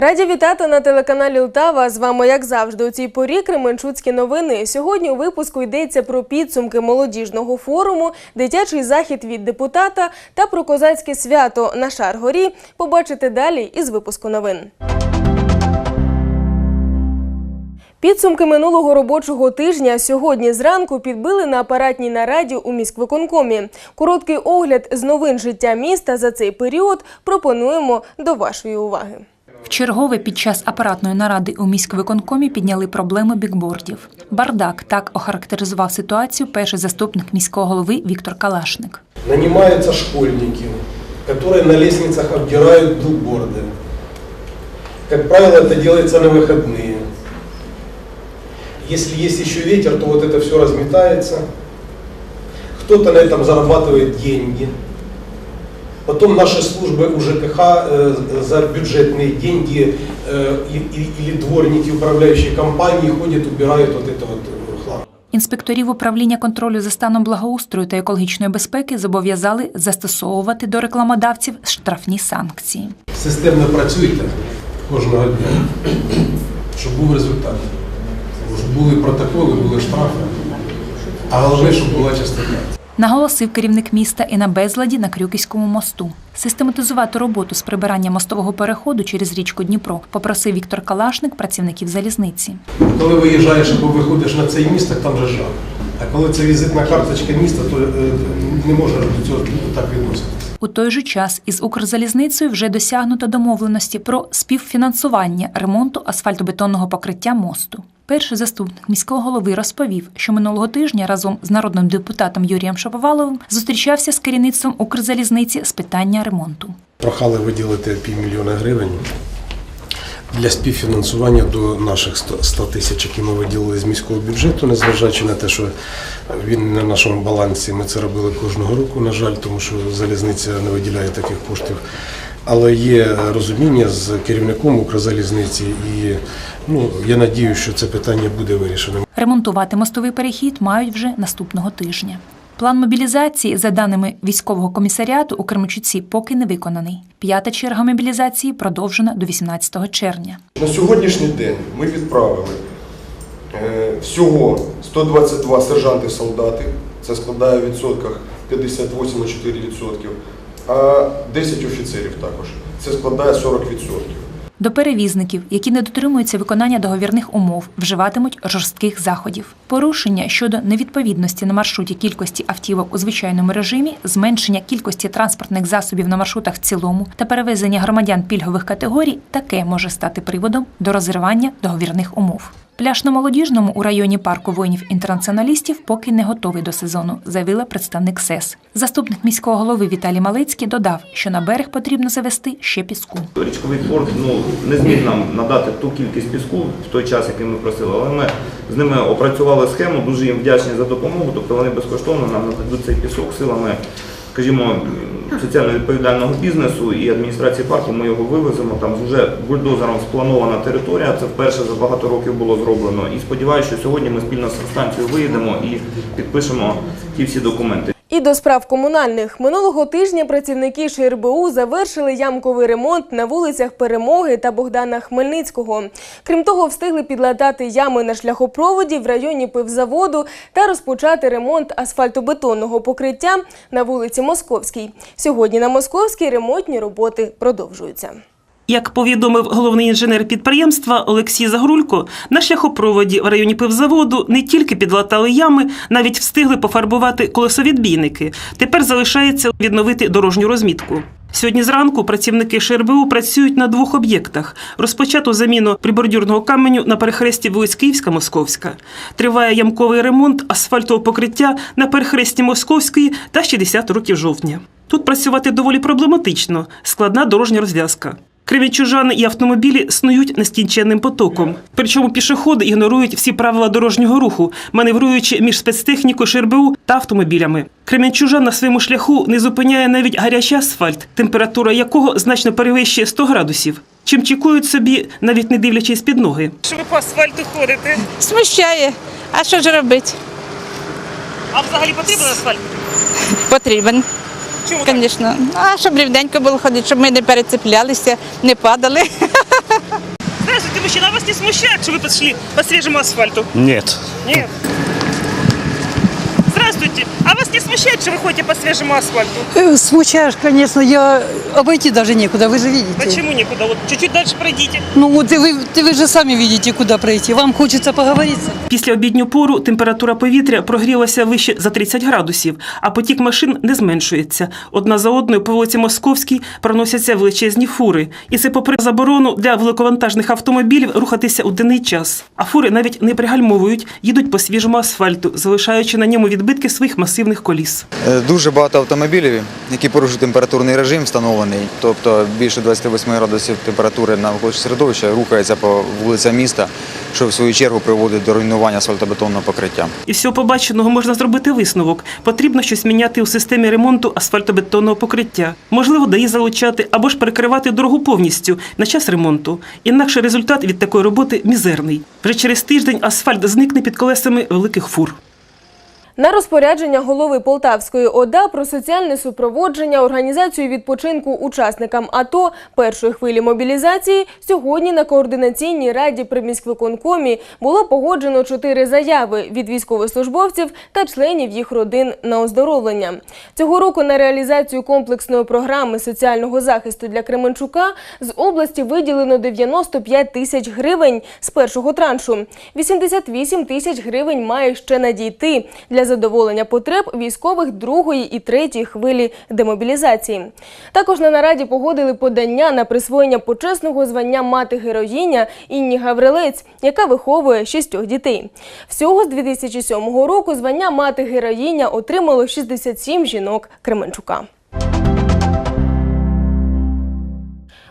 Раді вітати на телеканалі Лтава. З вами, як завжди, у цій порі Кременчуцькі новини. Сьогодні у випуску йдеться про підсумки молодіжного форуму, дитячий захід від депутата та про козацьке свято на Шаргорі. Побачите далі із випуску новин. Підсумки минулого робочого тижня сьогодні зранку підбили на апаратній нараді у міськвиконкомі. Короткий огляд з новин життя міста за цей період пропонуємо до вашої уваги. Вчергове під час апаратної наради у міськвиконкомі підняли проблему бікбордів. Бардак так охарактеризував ситуацію перший заступник міського голови Віктор Калашник. Нанимаются школьники, которые на лестницах обдирают билборды. Как правило, это делается на выходные. Если есть еще ветер, то вот это все разметается. Кто-то на этом зарабатывает деньги. Потом наши службы у ЖКХ э, за бюджетные деньги э, и- и- или дворники управляющей компании ходят, убирают вот это вот э, хлам. Інспекторів управління контролю за станом благоустрою та екологічної безпеки зобов'язали застосовувати до рекламодавців штрафні санкції. Системно працюйте кожного дня, щоб був результат. Щоб були протоколи, були штрафи. А головне, щоб була частота. Наголосив керівник міста і на безладі на Крюківському мосту. Систематизувати роботу з прибирання мостового переходу через річку Дніпро попросив Віктор Калашник працівників залізниці. Коли виїжджаєш або виходиш на цей міст, там же жах. А коли це візитна карточка міста, то е, не можна до цього так відноситися. У той же час із Укрзалізницею вже досягнуто домовленості про співфінансування ремонту асфальтобетонного покриття мосту. Перший заступник міського голови розповів, що минулого тижня разом з народним депутатом Юрієм Шаповаловим зустрічався з керівництвом Укрзалізниці з питання ремонту. Прохали виділити півмільйона гривень для співфінансування до наших 100 100 тисяч, які ми виділили з міського бюджету, незважаючи на те, що він на нашому балансі. Ми це робили кожного року, на жаль, тому що залізниця не виділяє таких коштів. Але є розуміння з керівником Укрзалізниці, і ну я надію, що це питання буде вирішено. Ремонтувати мостовий перехід мають вже наступного тижня. План мобілізації, за даними військового комісаріату у Кременчуці, поки не виконаний. П'ята черга мобілізації продовжена до 18 червня. На сьогоднішній день ми відправили е, всього 122 сержанти-солдати, це складає в відсотках 58,4%, а 10 офіцерів також, це складає 40%. До перевізників, які не дотримуються виконання договірних умов, вживатимуть жорстких заходів. Порушення щодо невідповідності на маршруті кількості автівок у звичайному режимі, зменшення кількості транспортних засобів на маршрутах в цілому та перевезення громадян пільгових категорій таке може стати приводом до розривання договірних умов. Пляж на молодіжному у районі парку воїнів-інтернаціоналістів поки не готовий до сезону, заявила представник СЕС. Заступник міського голови Віталій Малецький додав, що на берег потрібно завести ще піску. Річковий порт ну, не зміг нам надати ту кількість піску в той час, який ми просили, але ми з ними опрацювали схему, дуже їм вдячні за допомогу, тобто вони безкоштовно нам нададуть цей пісок силами, скажімо, соціально відповідального бізнесу і адміністрації парку. Ми його вивеземо. Там вже бульдозером спланована територія. Це вперше за багато років було зроблено. І сподіваюся, що сьогодні ми спільно з станцією виїдемо і підпишемо ті всі документи. І до справ комунальних минулого тижня працівники ШРБУ завершили ямковий ремонт на вулицях Перемоги та Богдана Хмельницького. Крім того, встигли підлатати ями на шляхопроводі в районі пивзаводу та розпочати ремонт асфальтобетонного покриття на вулиці Московській. Сьогодні на Московській ремонтні роботи продовжуються. Як повідомив головний інженер підприємства Олексій Загрулько, на шляхопроводі в районі пивзаводу не тільки підлатали ями, навіть встигли пофарбувати колесовідбійники. Тепер залишається відновити дорожню розмітку. Сьогодні зранку працівники ШРБУ працюють на двох об'єктах. Розпочато заміну прибордюрного каменю на перехресті вулиць Київська Московська. Триває ямковий ремонт асфальтового покриття на перехресті Московської та 60 років жовтня. Тут працювати доволі проблематично, складна дорожня розв'язка. Кривічужани і автомобілі снують нескінченним потоком. Причому пішоходи ігнорують всі правила дорожнього руху, маневруючи між спецтехнікою ШРБУ та автомобілями. Кременчужан на своєму шляху не зупиняє навіть гарячий асфальт, температура якого значно перевищує 100 градусів. Чим чекують собі, навіть не дивлячись під ноги. Що ви по асфальту ходите? Смущає. А що ж робити? А взагалі потрібен асфальт? Потрібен, звісно. А щоб рівненько було ходити, щоб ми не перецеплялися, не падали. Здравствуйте, мужчина, вас не смущает, что вы пошли по свежему асфальту? Нет. Нет Здравствуйте, а вас не смущает, что вы ходите по свежему асфальту? Э, Смущаешь, конечно, я обойти даже некуда, вы же видите. Почему никуда? Вот чуть-чуть дальше пройдите. Ну вот и вы, ты вы же сами видите, куда пройти. Вам хочется поговорить. Після обідню пору температура повітря прогрілася вище за 30 градусів, а потік машин не зменшується. Одна за одною по вулиці Московській проносяться величезні фури. І це попри заборону для великовантажних автомобілів рухатися у денний час. А фури навіть не пригальмовують, їдуть по свіжому асфальту, залишаючи на ньому відбитки своїх масивних коліс. Е, Дуже багато автомобілів, які порушують температурний режим встановлений, тобто більше 28 градусів температури навколишнього середовища рухається по вулицям міста, що в свою чергу приводить до руйнування асфальтобетонного покриття. І всього побаченого можна зробити висновок. Потрібно щось міняти у системі ремонту асфальтобетонного покриття. Можливо, дає залучати або ж перекривати дорогу повністю на час ремонту. Інакше результат від такої роботи мізерний. Вже через тиждень асфальт зникне під колесами великих фур. На розпорядження голови Полтавської ОДА про соціальне супроводження, організацію відпочинку учасникам АТО першої хвилі мобілізації сьогодні на координаційній раді при міськвиконкомі було погоджено чотири заяви від військовослужбовців та членів їх родин на оздоровлення. Цього року на реалізацію комплексної програми соціального захисту для Кременчука з області виділено 95 тисяч гривень з першого траншу. 88 тисяч гривень має ще надійти для задоволення потреб військових другої і третьої хвилі демобілізації. Також на нараді погодили подання на присвоєння почесного звання мати героїня Інні Гаврилець, яка виховує шістьох дітей. Всього з 2007 року звання мати героїня отримало 67 жінок Кременчука.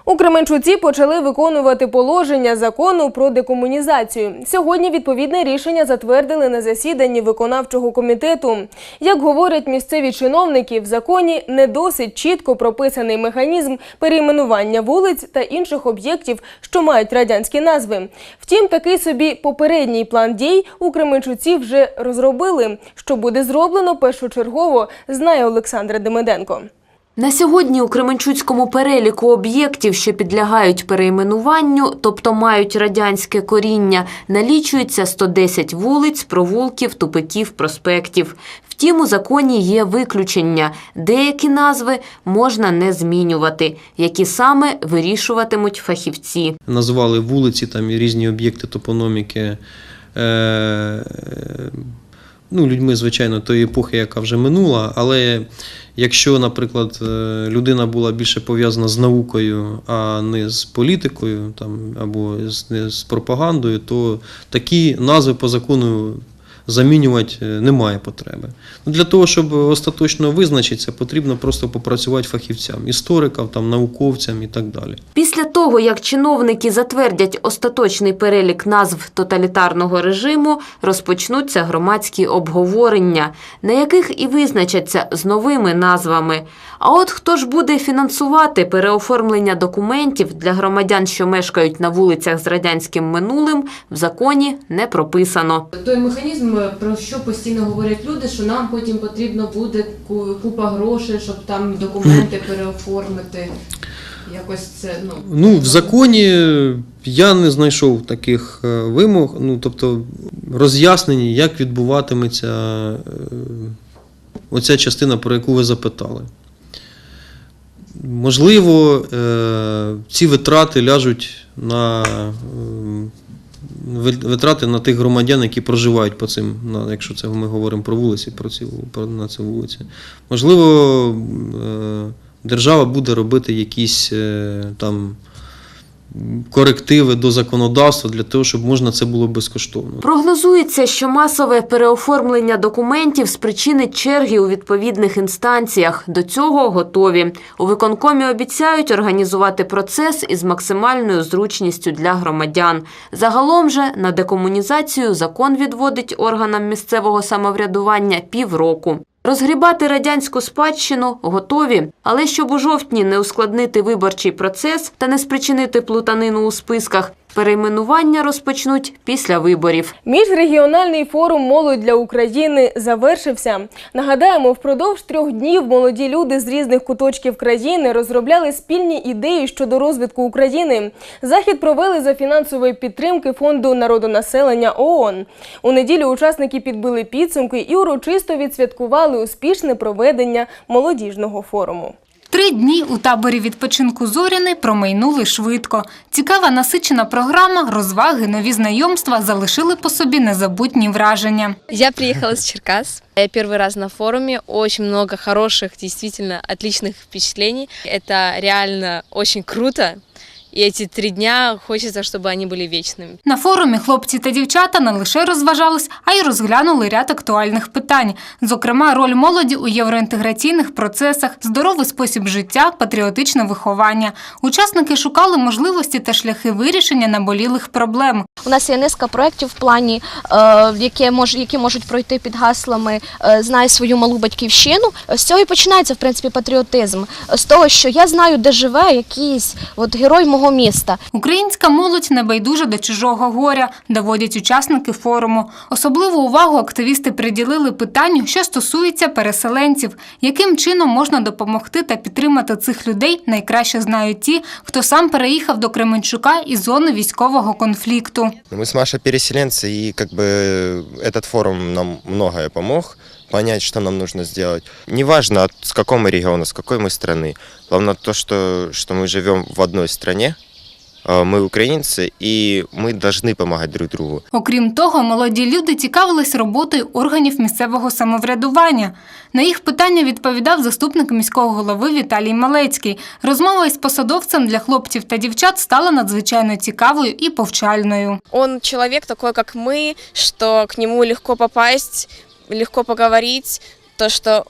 У Кременчуці почали виконувати положення закону про декомунізацію. Сьогодні відповідне рішення затвердили на засіданні виконавчого комітету. Як говорять місцеві чиновники, в законі не досить чітко прописаний механізм перейменування вулиць та інших об'єктів, що мають радянські назви. Втім, такий собі попередній план дій у Кременчуці вже розробили. Що буде зроблено першочергово, знає Олександра Демиденко. На сьогодні у Кременчуцькому переліку об'єктів, що підлягають перейменуванню, тобто мають радянське коріння, налічується 110 вулиць, провулків, тупиків, проспектів. Втім, у законі є виключення. Деякі назви можна не змінювати, які саме вирішуватимуть фахівці. назвали вулиці там і різні об'єкти топономіки. Е, ну, людьми, звичайно, тої епохи, яка вже минула. Але якщо, наприклад, е, людина була більше пов'язана з наукою, а не з політикою там, або з, не з пропагандою, то такі назви по закону замінювати е, немає потреби. Ну, Для того, щоб остаточно визначитися, потрібно просто попрацювати фахівцям, історикам, там, науковцям і так далі. Після того, як чиновники затвердять остаточний перелік назв тоталітарного режиму, розпочнуться громадські обговорення, на яких і визначаться з новими назвами. А от хто ж буде фінансувати переоформлення документів для громадян, що мешкають на вулицях з радянським минулим, в законі не прописано. Той механізм, про що постійно говорять люди, що нам потім потрібно буде купа грошей, щоб там документи переоформити. Якось це ну Ну, в законі я не знайшов таких е, вимог, ну, тобто роз'яснень, як відбуватиметься е, оця частина, про яку ви запитали. Можливо, е, ці витрати ляжуть на е, витрати на тих громадян, які проживають по цим, якщо це ми говоримо про вулиці, про ці, про, на цю вулиці. Можливо, е, держава буде робити якісь е, там корективи до законодавства для того, щоб можна це було безкоштовно. Прогнозується, що масове переоформлення документів спричинить черги у відповідних інстанціях. До цього готові. У виконкомі обіцяють організувати процес із максимальною зручністю для громадян. Загалом же на декомунізацію закон відводить органам місцевого самоврядування півроку. Розгрібати радянську спадщину готові, але щоб у жовтні не ускладнити виборчий процес та не спричинити плутанину у списках, Перейменування розпочнуть після виборів. Міжрегіональний форум Молодь для України завершився. Нагадаємо, впродовж трьох днів молоді люди з різних куточків країни розробляли спільні ідеї щодо розвитку України. Захід провели за фінансової підтримки фонду народонаселення ООН. У неділю учасники підбили підсумки і урочисто відсвяткували успішне проведення молодіжного форуму. Три дні у таборі відпочинку Зоряни промайнули швидко. Цікава насичена програма, розваги, нові знайомства залишили по собі незабутні враження. Я приехала с Черкас. Я первый раз на форуме. Очень много хороших, действительно отличных впечатлений. Это реально очень круто. И эти три дня хочется, чтобы они были вечными. На форумі хлопці та дівчата не лише розважались, а й розглянули ряд актуальних питань. Зокрема, роль молоді у євроінтеграційних процесах, здоровий спосіб життя, патріотичне виховання. Учасники шукали можливості та шляхи вирішення наболілих проблем. У нас є низка проєктів в плані, е, які, мож, які можуть пройти під гаслами е, Знай свою малу батьківщину. З цього і починається в принципі патріотизм. З того, що я знаю, де живе якийсь от герой мого міста. Українська молодь не байдужа до чужого горя, доводять учасники форуму. Особливу увагу активісти приділили питанню, що стосується переселенців, яким чином можна допомогти та підтримати цих людей найкраще знають ті, хто сам переїхав до Кременчука із зони військового конфлікту. Мы с Машей переселенцы, и как бы этот форум нам многое помог понять, что нам нужно сделать. Неважно, от- с какого мы региона, с какой мы страны. Главное то, что, что мы живем в одной стране, а, мы украинцы, и мы должны помогать друг другу. Окрім того, молоді люди цікавились роботою органів місцевого самоврядування. На їх питання відповідав заступник міського голови Віталій Малецький. Розмова із посадовцем для хлопців та дівчат стала надзвичайно цікавою і повчальною. Он человек такой, как мы, что к нему легко попасть, легко поговорить, то, что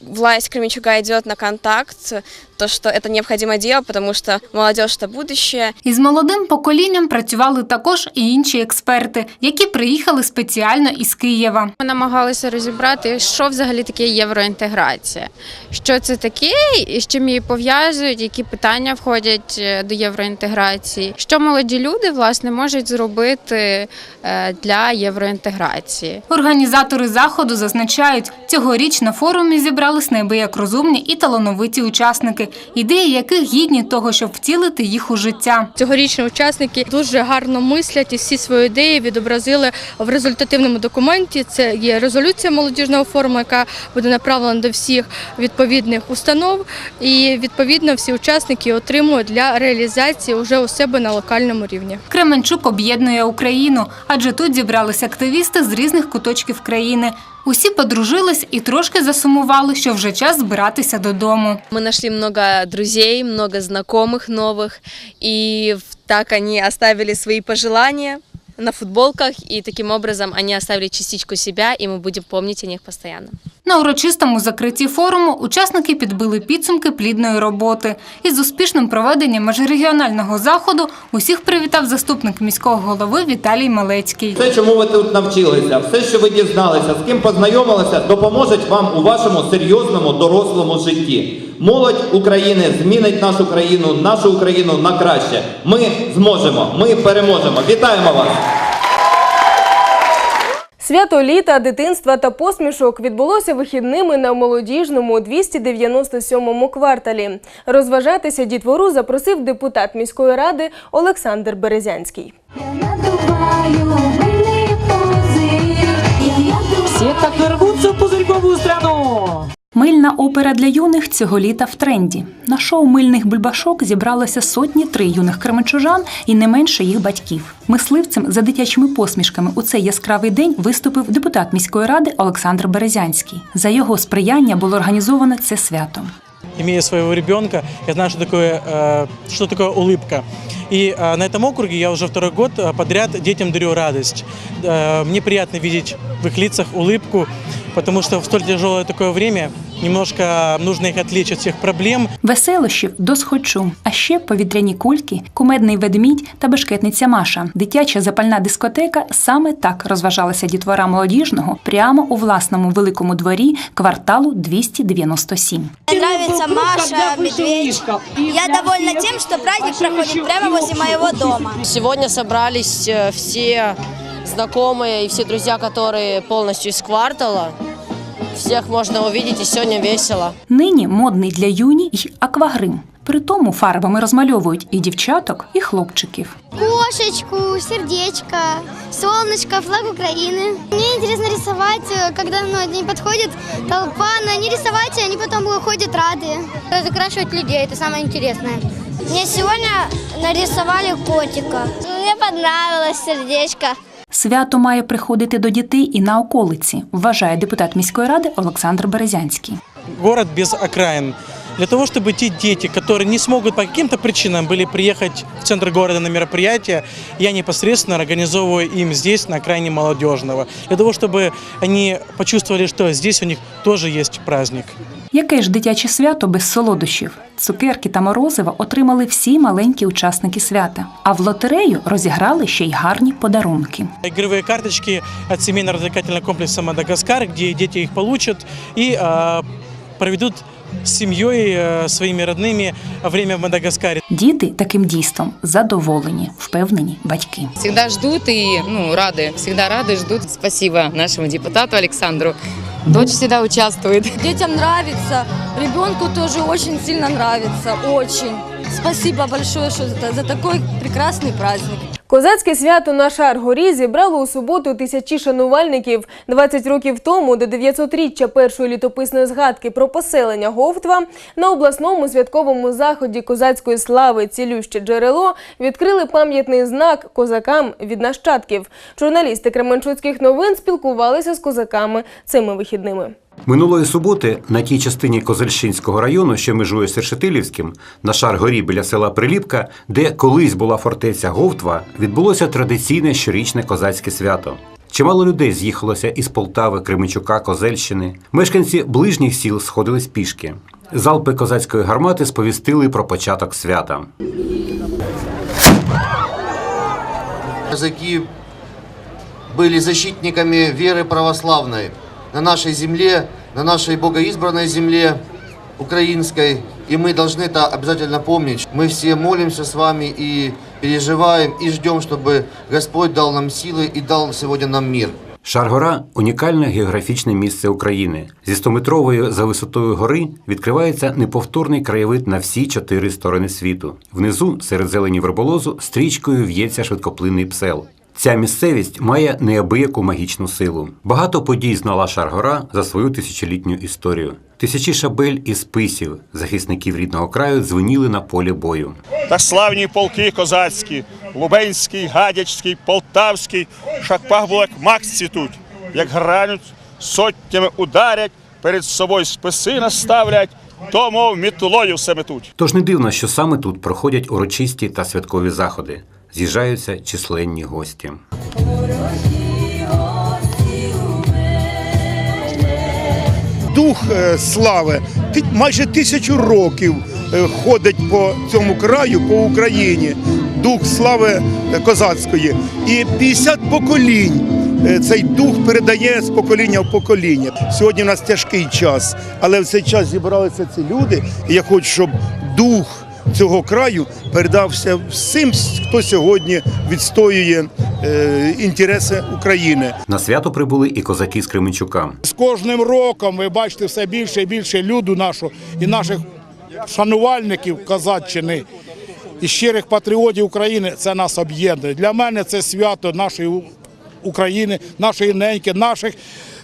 власть Кременчуга идет на контакт, то, что это необходимо делать, потому что молодежь – это будущее. Із молодим поколінням працювали також і інші експерти, які приїхали спеціально із Києва. Ми намагалися розібрати, що взагалі таке євроінтеграція, що це таке і з чим її пов'язують, які питання входять е, до євроінтеграції, що молоді люди власне можуть зробити е, для євроінтеграції. Організатори заходу зазначають, цьогоріч на форумі зібрались неабияк розумні і талановиті учасники, ідеї яких гідні того, щоб втілити їх у життя. Цьогорічні учасники дуже гарно мислять і всі свої ідеї відобразили в результативному документі. Це є резолюція молодіжного форуму, яка буде направлена до всіх відповідних установ. І відповідно всі учасники отримують для реалізації вже у себе на локальному рівні. Кременчук об'єднує Україну, адже тут зібрались активісти з різних куточків країни. Усі подружились і трошки засумували, що вже час збиратися додому. Мы нашли много друзей, много знакомых новых, и в- так они оставили свои пожелания на футболках, и таким образом они оставили частичку себя, и мы будем помнить о них постоянно. На урочистому закритті форуму учасники підбили підсумки плідної роботи. Із успішним проведенням міжрегіонального заходу усіх привітав заступник міського голови Віталій Малецький. Все, чому ви тут навчилися, все, що ви дізналися, з ким познайомилися, допоможуть вам у вашому серйозному дорослому житті. Молодь України змінить нашу країну, нашу Україну на краще. Ми зможемо, ми переможемо. Вітаємо вас! Свято літа, дитинства та посмішок відбулося вихідними на молодіжному 297-му кварталі. Розважатися дітвору запросив депутат міської ради Олександр Березянський. Все так рвуться в пузырьковую страну. Мильна опера для юних цього літа в тренді. На шоу мильних бульбашок зібралося сотні три юних кременчужан і не менше їх батьків. Мисливцем за дитячими посмішками у цей яскравий день виступив депутат міської ради Олександр Березянський. За його сприяння було організоване це свято. имея своего ребенка, я знаю, что такое, э, что такое улыбка. И э, на этом округе я уже второй год э, подряд детям дарю радость. Э, Мне приятно видеть в их лицах улыбку, потому что в столь тяжелое такое время немножко нужно их отвлечь от всех проблем. Веселощів досхочу, а ще повітряні кульки, кумедний ведмідь та бешкетниця Маша. Дитяча запальна дискотека саме так розважалася дітвора молодіжного прямо у власному великому дворі кварталу 297. Мне нравится Маша, Медведь. Я довольна тем, что праздник проходит прямо возле моего дома. Сегодня собрались э, все знакомые и все друзья, которые полностью из квартала. Всех можно увидеть, и сегодня весело. Нині модний для юні й аквагрим. При тому фарбами розмальовують і дівчаток, і хлопчиків. Кошечку, сердечко, солнышко, флаг Украины. Мне интересно рисовать, э, когда ну, не подходит толпа, но они рисовать, и они потом выходят рады. Закрашивать людей, это самое интересное. Мне сегодня нарисовали котика. Мне понравилось сердечко. Свято має приходити до дітей і на околиці, вважає депутат міської ради Олександр Березянський. Город без окраин. Для того, чтобы те дети, которые не смогут по каким-то причинам были приехать в центр города на мероприятие, я непосредственно организовываю им здесь, на окраине молодежного. Для того, чтобы они почувствовали, что здесь у них тоже есть праздник. Яке ж дитяче свято без солодощів? Цукерки та морозива отримали всі маленькі учасники свята, а в лотерею розіграли ще й гарні подарунки. Ігрові карточки від сімейно розвлекательного комплекса «Мадагаскар», де діти їх получат і а, проведут с семьей, а, своими родными время в Мадагаскаре. Діти таким дійством задоволені, впевнені батьки. Всегда ждут и ну, рады, всегда рады, ждут. Спасибо нашему депутату Александру. Дочь всегда участвует. Детям нравится, ребенку тоже очень сильно нравится, очень. Спасибо большое что за, за такой прекрасный праздник. Козацьке свято на Шар-горі зібрало у суботу тисячі шанувальників. 20 років тому, до 900-річчя першої літописної згадки про поселення Говтва, на обласному святковому заході козацької слави «Цілюще джерело» відкрили пам'ятний знак козакам від нащадків. Журналісти Кременчуцьких новин спілкувалися з козаками цими вихідними. Минулої суботи на тій частині Козельщинського району, що межує з Сершетилівським, на Шар-горі біля села Приліпка, де колись була фортеця Говтва, відбулося традиційне щорічне козацьке свято. Чимало людей з'їхалося із Полтави, Кременчука, Козельщини. Мешканці ближніх сіл сходились пішки. Залпи козацької гармати сповістили про початок свята. Казаки были защитниками веры православной на нашей земле, на нашей богоизбранной земле украинской. И мы должны это обязательно помнить. Мы все молимся с вами и переживаем, и ждем, чтобы Господь дал нам силы и дал сегодня нам мир. Шаргора унікальне географічне місце України. Зі 100-метрової за висотою гори відкривається неповторний краєвид на всі чотири сторони світу. Внизу, серед зелені верболозу, стрічкою в'ється швидкоплинний псел. Ця місцевість має неабияку магічну силу. Багато подій знала Шаргора за свою тисячолітню історію. Тисячі шабель і списів захисників рідного краю дзвеніли на полі бою. та славні полки козацькі, Лубенський, Гадячський, Полтавський, шакпах було, як мак цвітуть, як грануть, сотнями ударять, перед собою списи наставлять, то, мов мітлою все метуть. Тож не дивно, що саме тут проходять урочисті та святкові заходи. З'їжджаються численні гості. дух е, слави майже тисячу років е, ходить по цьому краю, по Україні, дух слави е, козацької. І 50 поколінь цей дух передає з покоління в покоління. Сьогодні у нас тяжкий час, але в цей час зібралися ці люди, і я хочу, щоб дух цього краю передався всім, хто сьогодні відстоює е, інтереси України. На свято прибули і козаки з Кременчука. З кожним роком ви бачите все більше і більше люду нашу і наших шанувальників Козаччини і щирих патріотів України. Це нас об'єднує. Для мене це свято нашої України, нашої неньки, наших.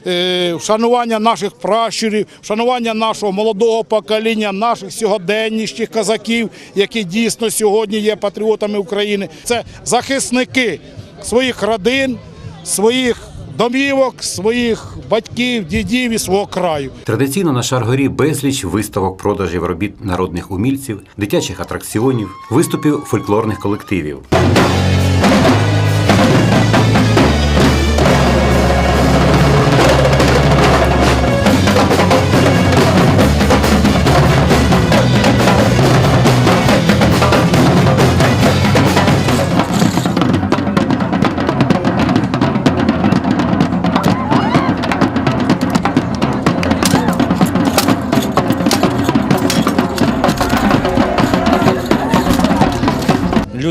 Е, Вшанування наших пращурів, вшанування нашого молодого покоління, наших сьогоденнішніх козаків, які дійсно сьогодні є патріотами України. Це захисники своїх родин, своїх домівок, своїх батьків, дідів і свого краю. Традиційно на Шаргорі безліч виставок продажів робіт народних умільців, дитячих атракціонів, виступів фольклорних колективів.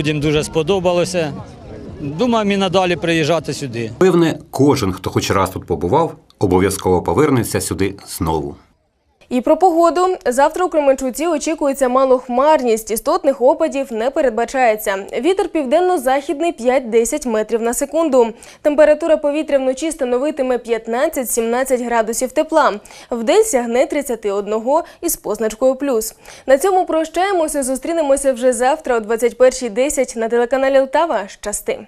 Людям дуже сподобалося. Думаю, і надалі приїжджати сюди. Певне, кожен, хто хоч раз тут побував, обов'язково повернеться сюди знову. І про погоду. Завтра у Кременчуці очікується малохмарність. Істотних опадів не передбачається. Вітер південно-західний 5-10 метрів на секунду. Температура повітря вночі становитиме 15-17 градусів тепла. Вдень сягне 31 із позначкою плюс. На цьому прощаємося. Зустрінемося вже завтра о 21.10 на телеканалі Лтава. Щасти.